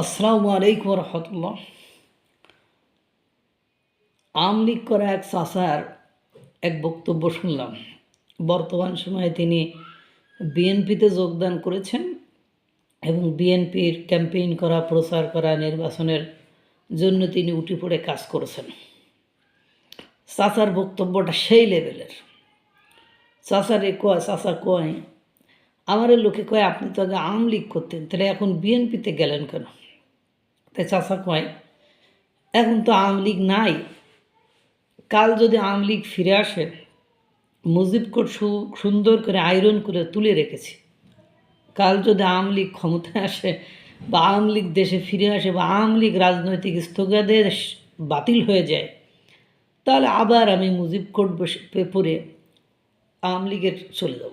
আসসালামু আলাইকুম রহমতুল্লাহ আওয়ামী লীগ করা এক চাষার এক বক্তব্য শুনলাম। বর্তমান সময়ে তিনি বিএনপিতে যোগদান করেছেন এবং বিএনপির ক্যাম্পেইন করা, প্রচার করা, নির্বাচনের জন্য তিনি উঠে পড়ে কাজ করেছেন। চাচার বক্তব্যটা সেই লেভেলের। চাচারে কয়, চাচা কয় আমাদের লোকে কয়, আপনি তো আগে আওয়ামী লীগ করতেন, তাহলে এখন বিএনপিতে গেলেন কেন? তাই চাচা কয়। এখন তো আওয়ামী লীগ নাই। কাল যদি আওয়ামী লীগ ফিরে আসে মুজিব কোট সু- সুন্দর করে আয়রন করে তুলে রেখেছি। কাল যদি আওয়ামী লীগ ক্ষমতায় আসে বা আওয়ামী লীগ দেশে ফিরে আসে বা আওয়ামী লীগ রাজনৈতিক স্থগিতাদেশ বাতিল হয়ে যায়, তাহলে আবার আমি মুজিব কোট বসে পরে আওয়ামী লীগের চলে যাব।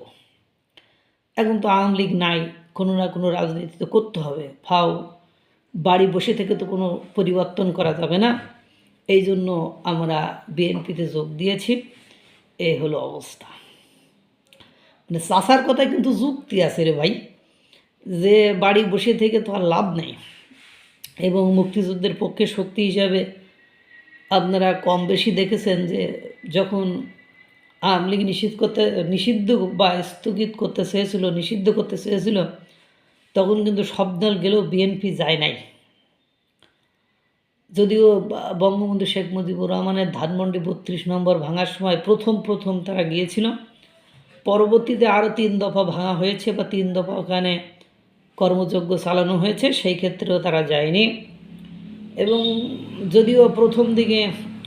এখন তো আওয়ামী লীগ নাই, কোনো না কোনো রাজনীতি তো করতে হবে। ফাও বাড়ি বসে থেকে তো কোনো পরিবর্তন করা যাবে না। এই জন্য আমরা বিএনপিতে যোগ দিয়েছি। এই হলো অবস্থা। মানে চাষার কথায় কিন্তু যুক্তি আছে রে ভাই, যে বাড়ি বসে থেকে তো আর লাভ নেই। এবং মুক্তিযুদ্ধের পক্ষে শক্তি হিসাবে আপনারা কম বেশি দেখেছেন যে যখন আওয়ামী লীগ নিষিদ্ধ করতে, নিষিদ্ধ বা স্থগিত করতে চেয়েছিল, নিষিদ্ধ করতে চেয়েছিল তখন কিন্তু সব দল গেলেও বিএনপি যায় নাই। যদিও বঙ্গবন্ধু শেখ মুজিবুর রহমানের ধানমন্ডি বত্রিশ নম্বর ভাঙার সময় প্রথম প্রথম তারা গিয়েছিল। পরবর্তীতে আরও তিন দফা ভাঙা হয়েছে বা তিন দফা ওখানে কর্মযজ্ঞ চালানো হয়েছে, সেই ক্ষেত্রেও তারা যায়নি। এবং যদিও প্রথম দিকে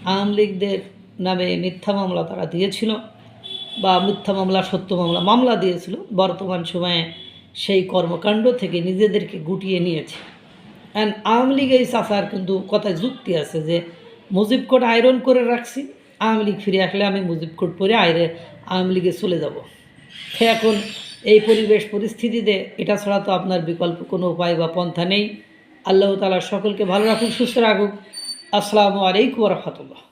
আওয়ামী লীগদের নামে মিথ্যা মামলা তারা দিয়েছিল বা মিথ্যা মামলা, সত্য মামলা মামলা দিয়েছিল বর্তমান সময়ে সেই কর্মকাণ্ড থেকে নিজেদেরকে গুটিয়ে নিয়েছে। অ্যান্ড আওয়ামী লীগ এই চাষার কিন্তু কথায় যুক্তি আছে যে, মুজিব কোট আয়রন করে রাখছি, আওয়ামী লীগ ফিরে আসলে আমি মুজিব কোট পরে আয়রে আওয়ামী লীগে চলে যাব। এখন এই পরিবেশ পরিস্থিতিতে এটা ছাড়া তো আপনার বিকল্প কোনো উপায় বা পন্থা নেই। আল্লাহ তালা সকলকে ভালো রাখুক, সুস্থ রাখুক। আসসালামু আলাইকুম রহমতুল্লাহ।